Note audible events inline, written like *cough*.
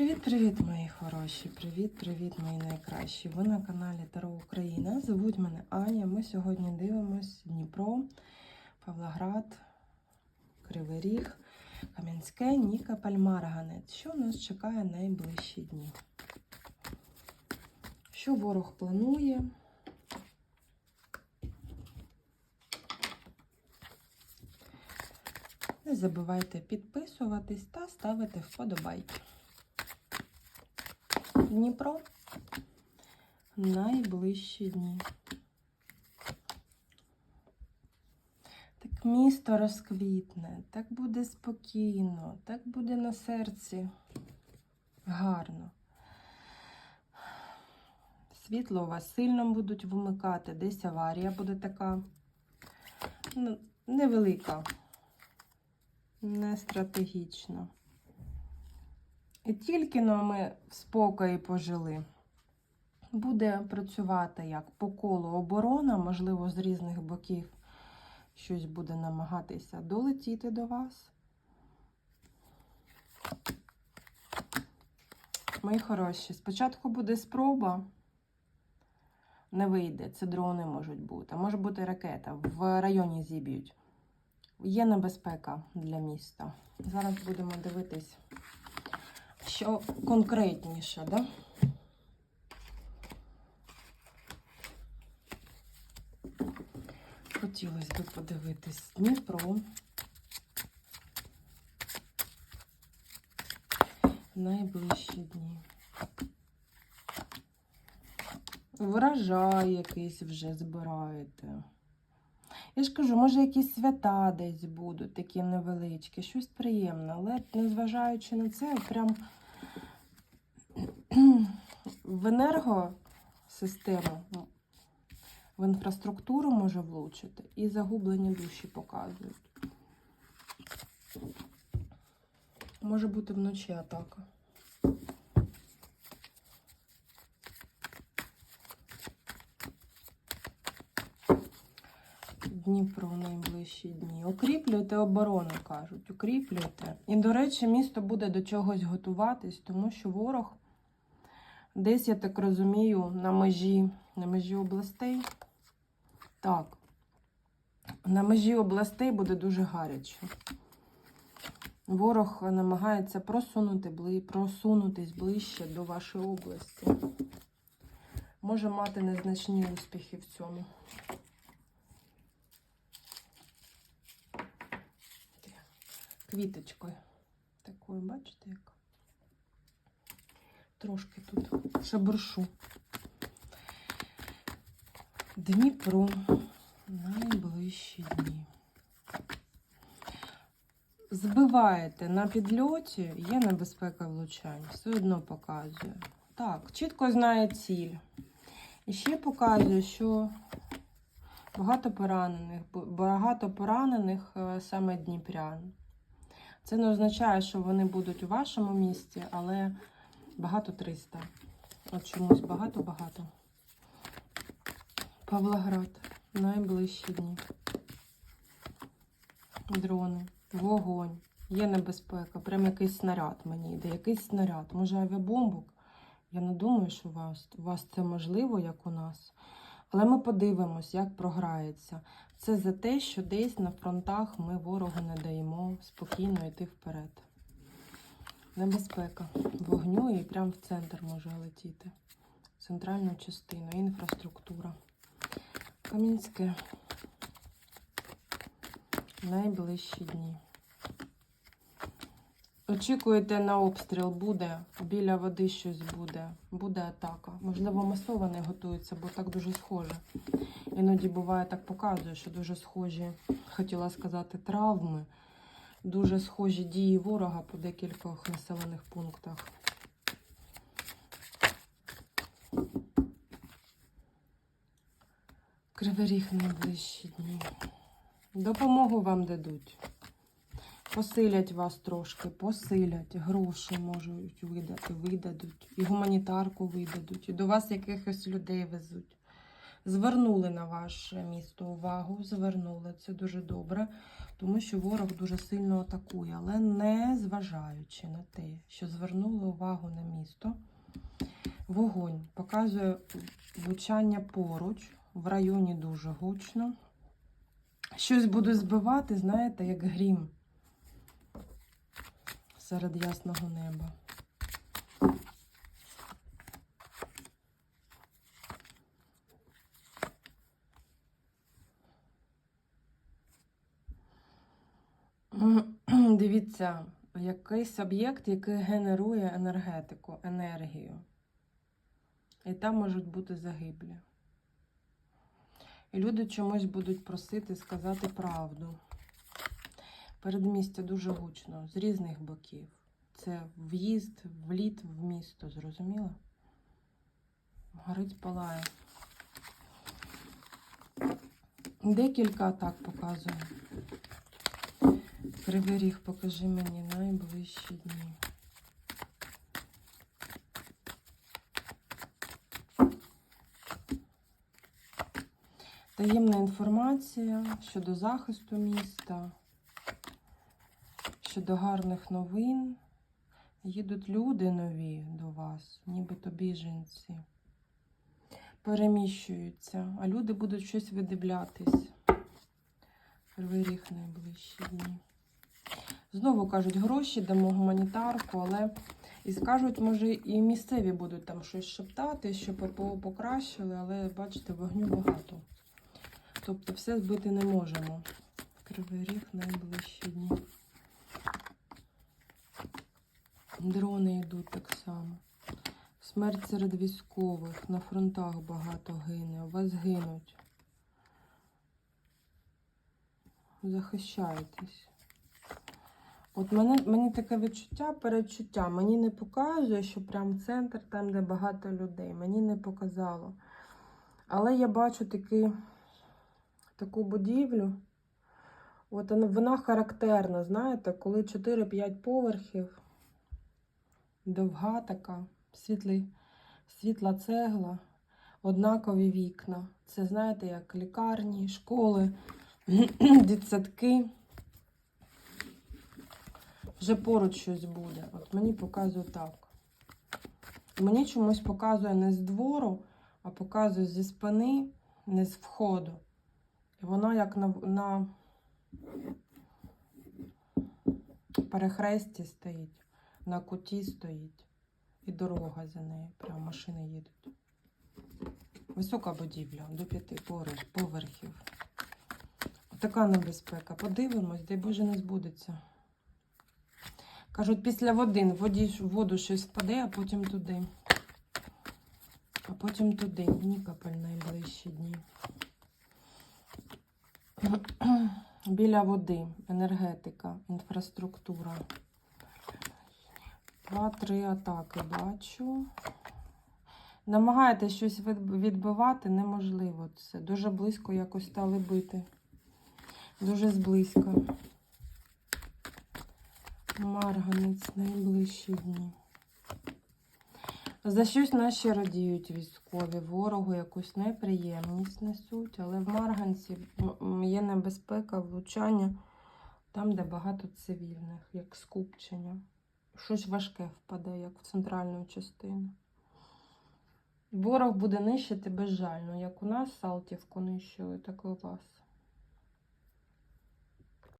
Привіт-привіт, мої хороші! Привіт-привіт, мої найкращі! Ви на каналі Таро Україна. Звуть мене Аня. Ми сьогодні дивимось Дніпро, Павлоград, Кривий Ріг, Кам'янське, Ніка, Пальмарганець. Що нас чекає найближчі дні? Що ворог планує? Не забувайте підписуватись та ставити вподобайки. Дніпро найближчі дні. Так місто розквітне, так буде спокійно, так буде на серці гарно. Світло у вас сильно будуть вимикати, десь аварія буде така ну, невелика, не стратегічна. І тільки но ми в спокої пожили, буде працювати як по колу оборона, можливо, з різних боків щось буде намагатися долетіти до вас. Мої хороші, спочатку буде спроба, не вийде, це дрони можуть бути, може бути ракета, в районі зіб'ють. Є небезпека для міста. Зараз будемо дивитись що конкретніше, да? Хотілося б подивитись Дніпро. Найближчі дні. Врожай якийсь вже збираєте. Я ж кажу, може, якісь свята десь будуть, такі невеличкі, щось приємне, але незважаючи на це, прям в енергосистему, в інфраструктуру може влучити і загублені душі показують. Може бути вночі атака. Дніпро найближчі дні. Укріплюйте оборону, кажуть. Укріплюйте. І, до речі, місто буде до чогось готуватись, тому що ворог десь, я так розумію, на межі, на межі областей. Так, на межі областей буде дуже гаряче. Ворог намагається просунути, просунутись ближче до вашої області. Може мати незначні успіхи в цьому. Квіточкою. Такою, бачите, як? Трошки тут шебуршу. Дніпро. Найближчі дні. Збиваєте на підльоті, є небезпека влучань. Все одно показує. Так, чітко знає ціль. І ще показує, що багато поранених, багато поранених е, саме дніпрян. Це не означає, що вони будуть у вашому місті, але багато 300. От чомусь багато-багато. Павлоград. Найближчі дні. Дрони, вогонь, є небезпека. Прям якийсь снаряд мені йде. Якийсь снаряд. Може авіабомбок? Я не думаю, що у вас, у вас це можливо, як у нас. Але ми подивимось, як програється. Це за те, що десь на фронтах ми ворогу не даємо спокійно йти вперед. Небезпека вогню і прямо в центр може летіти. Центральну частину, інфраструктура. Кам'янське. Найближчі дні. Очікуєте на обстріл, буде, біля води щось буде, буде атака. Можливо, масований готується, бо так дуже схоже. Іноді буває так показує, що дуже схожі, хотіла сказати, травми, дуже схожі дії ворога по декількох населених пунктах. Кривий ріг найближчі дні. Допомогу вам дадуть. Посилять вас трошки, посилять, гроші можуть видати, видадуть, і гуманітарку видадуть, і до вас якихось людей везуть. Звернули на ваше місто увагу, звернули. Це дуже добре, тому що ворог дуже сильно атакує, але не зважаючи на те, що звернули увагу на місто. Вогонь показує влучання поруч, в районі дуже гучно. Щось буду збивати, знаєте, як грім серед ясного неба. Дивіться, якийсь об'єкт, який генерує енергетику, енергію. І там можуть бути загиблі. І люди чомусь будуть просити сказати правду. Передмістя дуже гучно, з різних боків. Це в'їзд, вліт в місто, зрозуміло? Горить палає. Декілька атак показує. Кривий покажи мені найближчі дні. Таємна інформація щодо захисту міста, щодо гарних новин. Їдуть люди нові до вас, нібито біженці. Переміщуються, а люди будуть щось видивлятись. Кривий найближчі дні. Знову кажуть, гроші дамо гуманітарку, але і скажуть, може, і місцеві будуть там щось шептати, що ППО покращили, але бачите, вогню багато. Тобто все збити не можемо. Кривий ріг найближчі дні. Дрони йдуть так само. Смерть серед військових, на фронтах багато гине, у вас гинуть. Захищайтесь. От мене, мені таке відчуття, передчуття. Мені не показує, що прям центр, там, де багато людей. Мені не показало. Але я бачу такий, таку будівлю. От вона характерна, знаєте, коли 4-5 поверхів, довга така, світлий, світла цегла, однакові вікна. Це, знаєте, як лікарні, школи, *clears throat* дитсадки. Вже поруч щось буде. От мені показує так. Мені чомусь показує не з двору, а показує зі спини, не з входу. І воно як на, на перехресті стоїть, на куті стоїть. І дорога за нею. Прямо машини їдуть. Висока будівля до п'яти поверхів. Така небезпека. Подивимось, дай Боже не збудеться. Кажуть, після води в воду щось впаде, а потім туди. А потім туди. Нікополь найближчі дні. *clears throat* Біля води, енергетика, інфраструктура. Два-три атаки бачу. Намагаєтесь щось відбивати, неможливо це. Дуже близько якось стали бити. Дуже зблизько. Марганець найближчі дні. За щось наші радіють військові. Ворогу якусь неприємність несуть, але в Марганці є небезпека влучання там, де багато цивільних, як скупчення. Щось важке впаде, як в центральну частину. Ворог буде нищити безжально, як у нас Салтівку нищили, так і у вас.